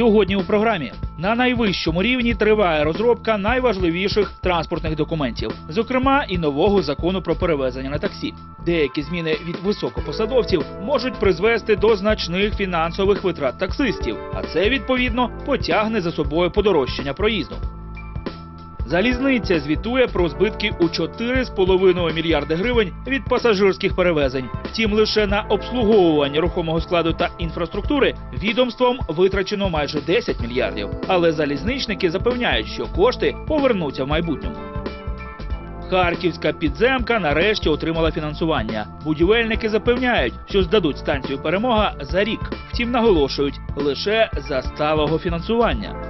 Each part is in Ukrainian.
Сьогодні у програмі на найвищому рівні триває розробка найважливіших транспортних документів, зокрема і нового закону про перевезення на таксі. Деякі зміни від високопосадовців можуть призвести до значних фінансових витрат таксистів, а це відповідно потягне за собою подорожчання проїзду. Залізниця звітує про збитки у 4,5 мільярди гривень від пасажирських перевезень. Втім, лише на обслуговування рухомого складу та інфраструктури відомством витрачено майже 10 мільярдів. Але залізничники запевняють, що кошти повернуться в майбутньому. Харківська підземка нарешті отримала фінансування. Будівельники запевняють, що здадуть станцію перемога за рік. Втім, наголошують лише за сталого фінансування.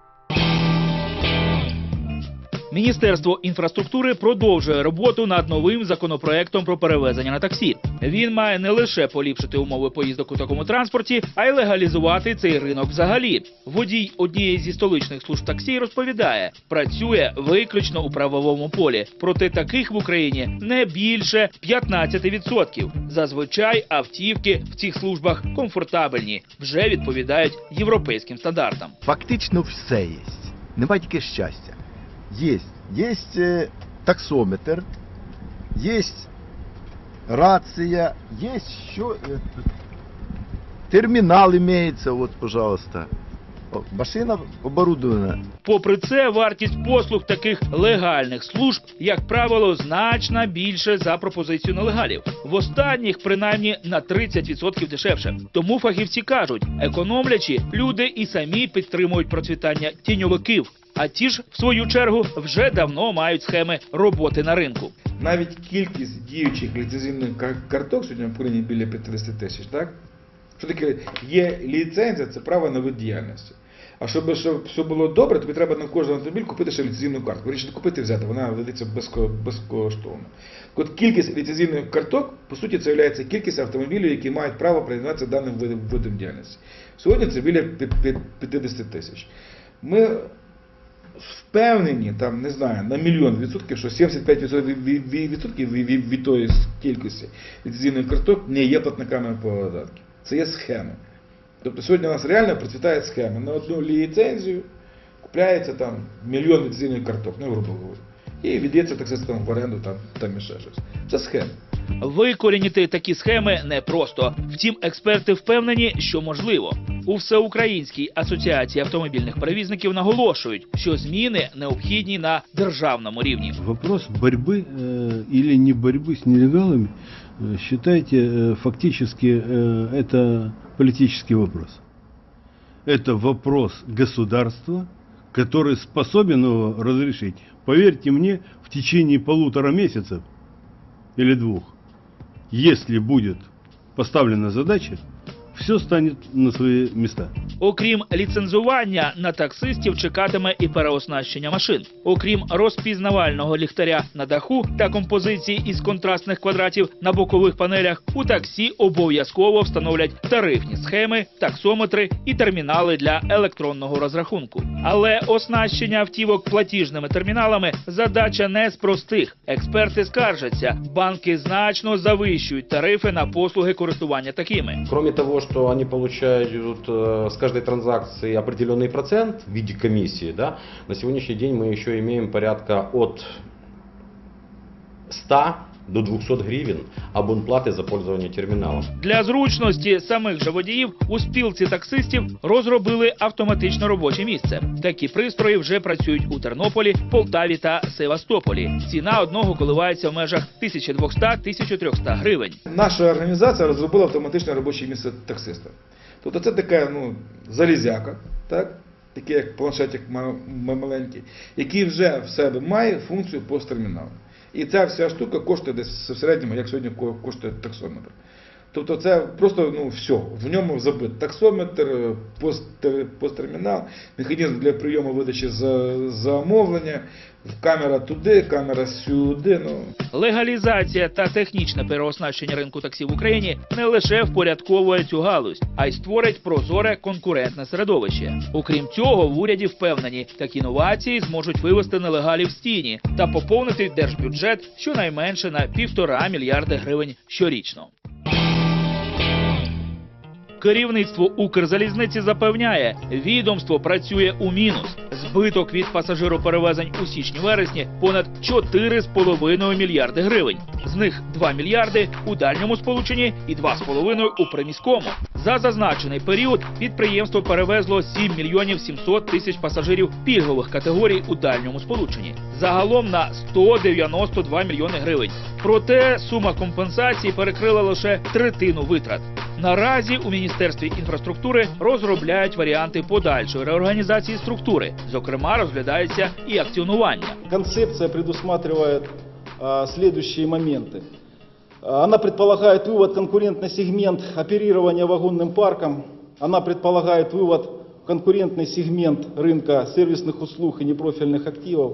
Міністерство інфраструктури продовжує роботу над новим законопроектом про перевезення на таксі. Він має не лише поліпшити умови поїздок у такому транспорті, а й легалізувати цей ринок взагалі. Водій однієї зі столичних служб таксі розповідає, працює виключно у правовому полі. Проте таких в Україні не більше 15%. Зазвичай автівки в цих службах комфортабельні, вже відповідають європейським стандартам. Фактично все є. Нема тільки щастя. Є. Є е, таксометр, є рація, є що. е, термінал імеється, от, пожалуйста. Машина оборудована. Попри це, вартість послуг таких легальних служб, як правило, значно більше за пропозицію нелегалів. В останніх принаймні на 30% дешевше. Тому фахівці кажуть, економлячи, люди і самі підтримують процвітання тіньовиків. А ті ж, в свою чергу, вже давно мають схеми роботи на ринку. Навіть кількість діючих ліцензійних кар- карток сьогодні в Україні біля 50 тисяч, так? Що таке є ліцензія, це право на вид діяльності. А щоб, щоб все було добре, тобі треба на кожен автомобіль купити ще ліцензійну картку. Вирішити купити взяти, вона видається безкоштовно. От кількість ліцензійних карток, по суті, це є кількість автомобілів, які мають право приєднатися даним видом, діяльності. Сьогодні це біля пі- пі- 50 тисяч. Ми впевнені, там, не знаю, на мільйон відсотків, що 75% від, від, від, відсотків від, тої кількості ліцензійних карток не є платниками податків. Це є схеми. Тобто сьогодні у нас реально процвітає схема. На одну ліцензію купляється там мільйон ліцензійних карток, ну, грубо говоря. І віддається таксистам в оренду там, там і ще щось. Це схема. Викорінити такі схеми непросто. Втім, експерти впевнені, що можливо. У всеукраїнській асоціації автомобільних перевізників наголошують, що зміни необхідні на державному рівні. Вопрос борьбы э, или не борьбы с нелегалами, э, считайте, э, фактически э, это политический вопрос. Это вопрос государства, который способен его разрешить. Поверьте мне, в течение полутора месяцев или двух, если будет поставлена задача, все станет на свої місця. Окрім ліцензування, на таксистів чекатиме і переоснащення машин. Окрім розпізнавального ліхтаря на даху та композиції із контрастних квадратів на бокових панелях, у таксі обов'язково встановлять тарифні схеми, таксометри і термінали для електронного розрахунку. Але оснащення автівок платіжними терміналами задача не з простих. Експерти скаржаться, банки значно завищують тарифи на послуги користування такими. Кроме того, что они получают э, с каждой транзакции определенный процент в виде комиссии, да, на сегодняшний день мы еще имеем порядка от 100 до 200 гривен абонплаты за пользование терминалом. Для зручності самих же водіїв у спілці таксистів розробили автоматичне робоче місце. Такі пристрої вже працюють у Тернополі, Полтаві та Севастополі. Ціна одного коливається в межах 1200-1300 гривень. Наша організація розробила автоматичне робоче місце таксиста. Тобто це така ну, залізяка, так? такий як планшетик ма- ма- маленький, який вже в себе має функцію посттерміналу. І ця вся штука коштує десь в середньому, як сьогодні ко- коштує таксометр. Тобто це просто ну, все, в ньому забит таксометр, пост, посттермінал, механізм для прийому видачі за- замовлення, камера туди, камера сюди. Ну, Легалізація та технічне переоснащення ринку таксі в Україні не лише впорядковує цю галузь, а й створить прозоре конкурентне середовище. Окрім цього, в уряді впевнені, такі новації зможуть вивести нелегалів з тіні та поповнити держбюджет щонайменше на півтора мільярди гривень щорічно. Керівництво Укрзалізниці запевняє, відомство працює у мінус. Збиток від пасажироперевезень у січні-вересні понад 4,5 мільярди гривень. З них 2 мільярди у дальньому сполученні і 2,5 у приміському. За зазначений період підприємство перевезло 7 мільйонів 700 тисяч пасажирів пільгових категорій у дальньому сполученні. Загалом на 192 мільйони гривень. Проте сума компенсації перекрила лише третину витрат. Наразі у міністерстві інфраструктури розробляють варіанти подальшої реорганізації структури. Зокрема, розглядається і акціонування. Концепция предусматривает а, следующие моменты. А, Она предполагает вывод в конкурентный сегмент оперирования вагонным парком. Она предполагает вывод в конкурентный сегмент рынка сервисных услуг и непрофильных активов.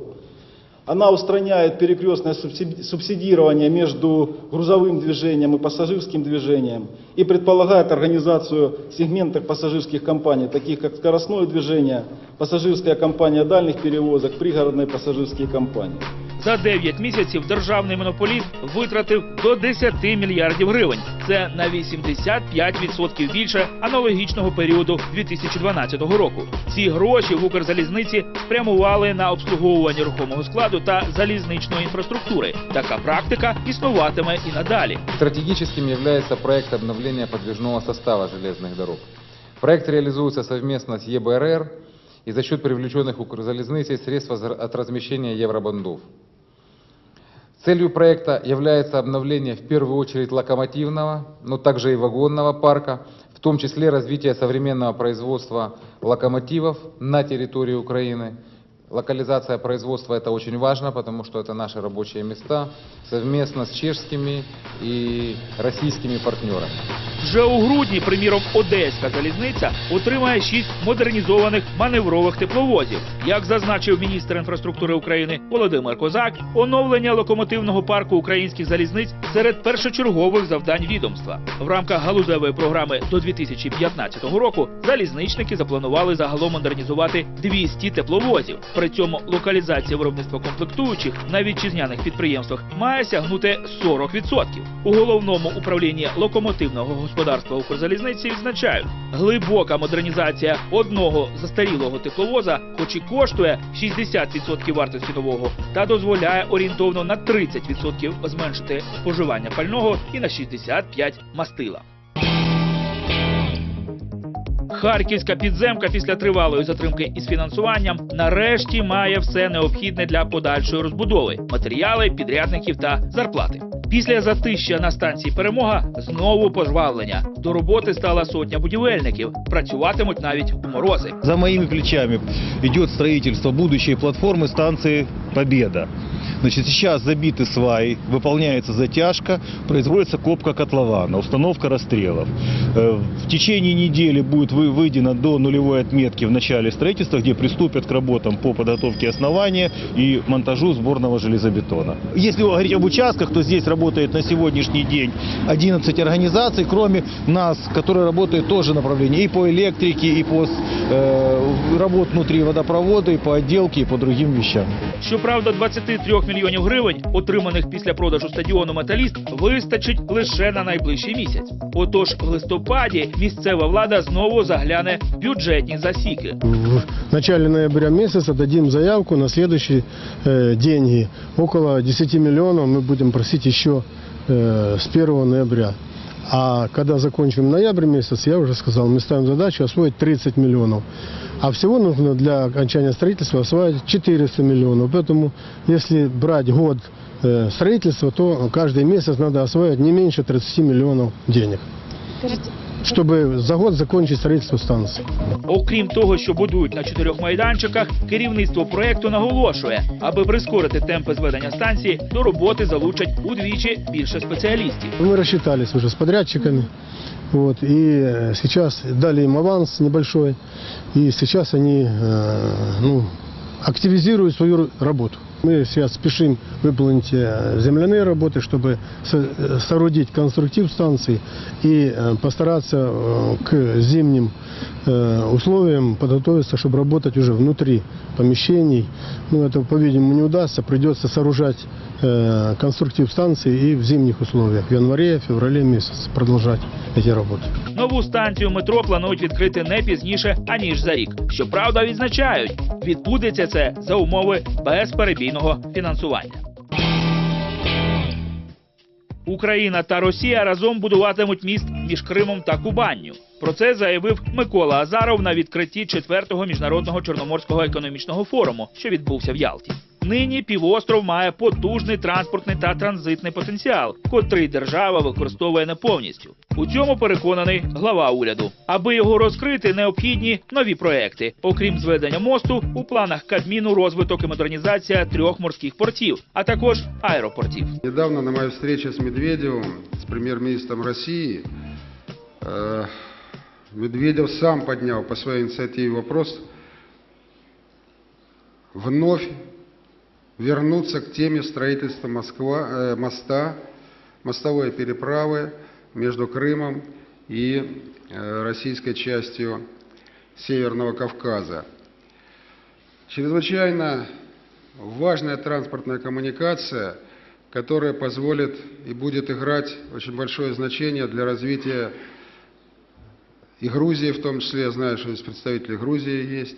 Она устраняет перекрестное субсиди- субсидирование между грузовым движением и пассажирским движением и предполагает организацию сегментов пассажирских компаний, таких как скоростное движение, пассажирская компания дальних перевозок, пригородные пассажирские компании. За 9 місяців державний монополіст витратив до 10 мільярдів гривень. Це на 85% більше аналогічного періоду 2012 року. Ці гроші в Укрзалізниці спрямували на обслуговування рухомого складу та залізничної інфраструктури. Така практика існуватиме і надалі. Стратегическим является проект обновления подвижного состава железных дорог. Проект реализуется совместно с ЕБРР и за счет привлеченных Укрзалезницей средств от размещения евробандов. Целью проекта является обновление в первую очередь локомотивного, но также и вагонного парка, в том числе развитие современного производства локомотивов на территории Украины. Локализация производства это очень важно, потому что это наши рабочие места совместно с чешскими и российскими партнерами. Вже у грудні, приміром, Одеська залізниця отримає шість модернізованих маневрових тепловозів. Як зазначив міністр інфраструктури України Володимир Козак, оновлення локомотивного парку українських залізниць серед першочергових завдань відомства. В рамках галузевої програми до 2015 року залізничники запланували загалом модернізувати 200 тепловозів. При цьому локалізація виробництва комплектуючих на вітчизняних підприємствах має сягнути 40%. У головному управлінні локомотивного господарства Укрзалізниці відзначають, глибока модернізація одного застарілого тепловоза, хоч і коштує 60% вартості нового, та дозволяє орієнтовно на 30% зменшити споживання пального і на 65% мастила. Харківська підземка після тривалої затримки із фінансуванням нарешті має все необхідне для подальшої розбудови: матеріали, підрядників та зарплати. Після затища на станції перемога знову пожвавлення. До роботи стала сотня будівельників. Працюватимуть навіть у морози. За моїми плечами идет строительство будущої платформи станции «Победа». Значит, сейчас забиты сваи, выполняется затяжка, производится копка котлована, установка расстрелов. Э, В течение недели будет вы- выйдено до нулевой отметки в начале строительства, где приступят к работам по подготовке основания и монтажу сборного железобетона. Если говорить об участках, то здесь работает на сегодняшний день 11 организаций, кроме нас, которые работают тоже направление и по электрике, и по э, работ внутри водопровода, и по отделке, и по другим вещам. Щоправда, 23 мільйонів гривень, отриманих після продажу стадіону Металіст, вистачить лише на найближчий місяць. Отож, в листопаді місцева влада знову загляне в бюджетні засіки. в начале ноября месяца дадим заявку на следующие э, деньги. Около 10 миллионов мы будем просить еще э, с 1 ноября. А когда закончим ноябрь месяц, я уже сказал, мы ставим задачу освоить 30 миллионов. А всего нужно для окончания строительства освоить 400 миллионов. Поэтому, если брать год э, строительства, то каждый месяц надо освоить не меньше 30 миллионов денег. Чтобы за год закончить строительство станции. Окрім того, що будують на чотирьох майданчиках, керівництво проекту наголошує, аби прискорити темпи зведення станції, до роботи залучать удвічі більше спеціалістів. Мы рассчитались уже с подрядчиками. Вот, и э, сейчас дали им аванс небольшой. И сейчас они э, ну, активизируют свою работу. Мы сейчас спешим выполнить э, земляные работы, чтобы со- э, соорудить конструктив станции и э, постараться э, к зимним э, условиям подготовиться, чтобы работать уже внутри помещений. Ну, это, по-видимому, не удастся. Придется сооружать э, конструктив станции и в зимних условиях. В январе, феврале месяце продолжать эти работы. Нову станцію метро планують відкрити не пізніше аніж за рік. Щоправда, відзначають, відбудеться це за умови безперебійного фінансування. Україна та Росія разом будуватимуть міст між Кримом та Кубанню. Про це заявив Микола Азаров на відкритті четвертого міжнародного чорноморського економічного форуму, що відбувся в Ялті. Нині півостров має потужний транспортний та транзитний потенціал, котрий держава використовує не повністю. У цьому переконаний глава уряду. Аби його розкрити, необхідні нові проекти. Окрім зведення мосту, у планах Кабміну розвиток і модернізація трьох морських портів, а також аеропортів. Недавно на моей встрече с Медведевым, с премьер-министром России, э, Медведев сам поднял по своей инициативе вопрос вновь вернуться к теме строительства Москва, э, моста, мостовой переправы между Крымом и э, российской частью Северного Кавказа. Чрезвычайно важная транспортная коммуникация, которая позволит и будет играть очень большое значение для развития и Грузии в том числе, я знаю, что здесь представители Грузии есть,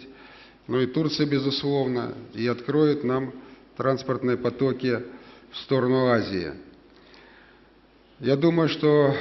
но и Турции, безусловно, и откроет нам транспортные потоки в сторону Азии. Я думаю, что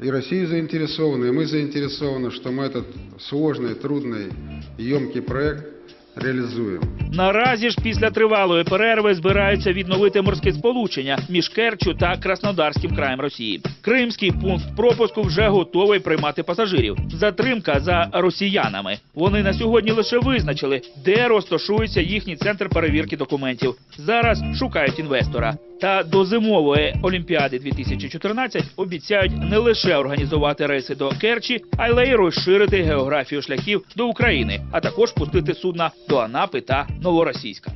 и Россия заинтересована, и мы заинтересованы, что мы этот сложный, трудный, емкий проект реализуем. Наразі ж після тривалої перерви збираються відновити морське сполучення між Керчу та Краснодарським краєм Росії. Кримський пункт пропуску вже готовий приймати пасажирів. Затримка за росіянами. Вони на сьогодні лише визначили, де розташується їхній центр перевірки документів. Зараз шукають інвестора. Та до зимової олімпіади 2014 обіцяють не лише організувати рейси до Керчі, але й розширити географію шляхів до України, а також пустити судна до Анапи та Новоросійська.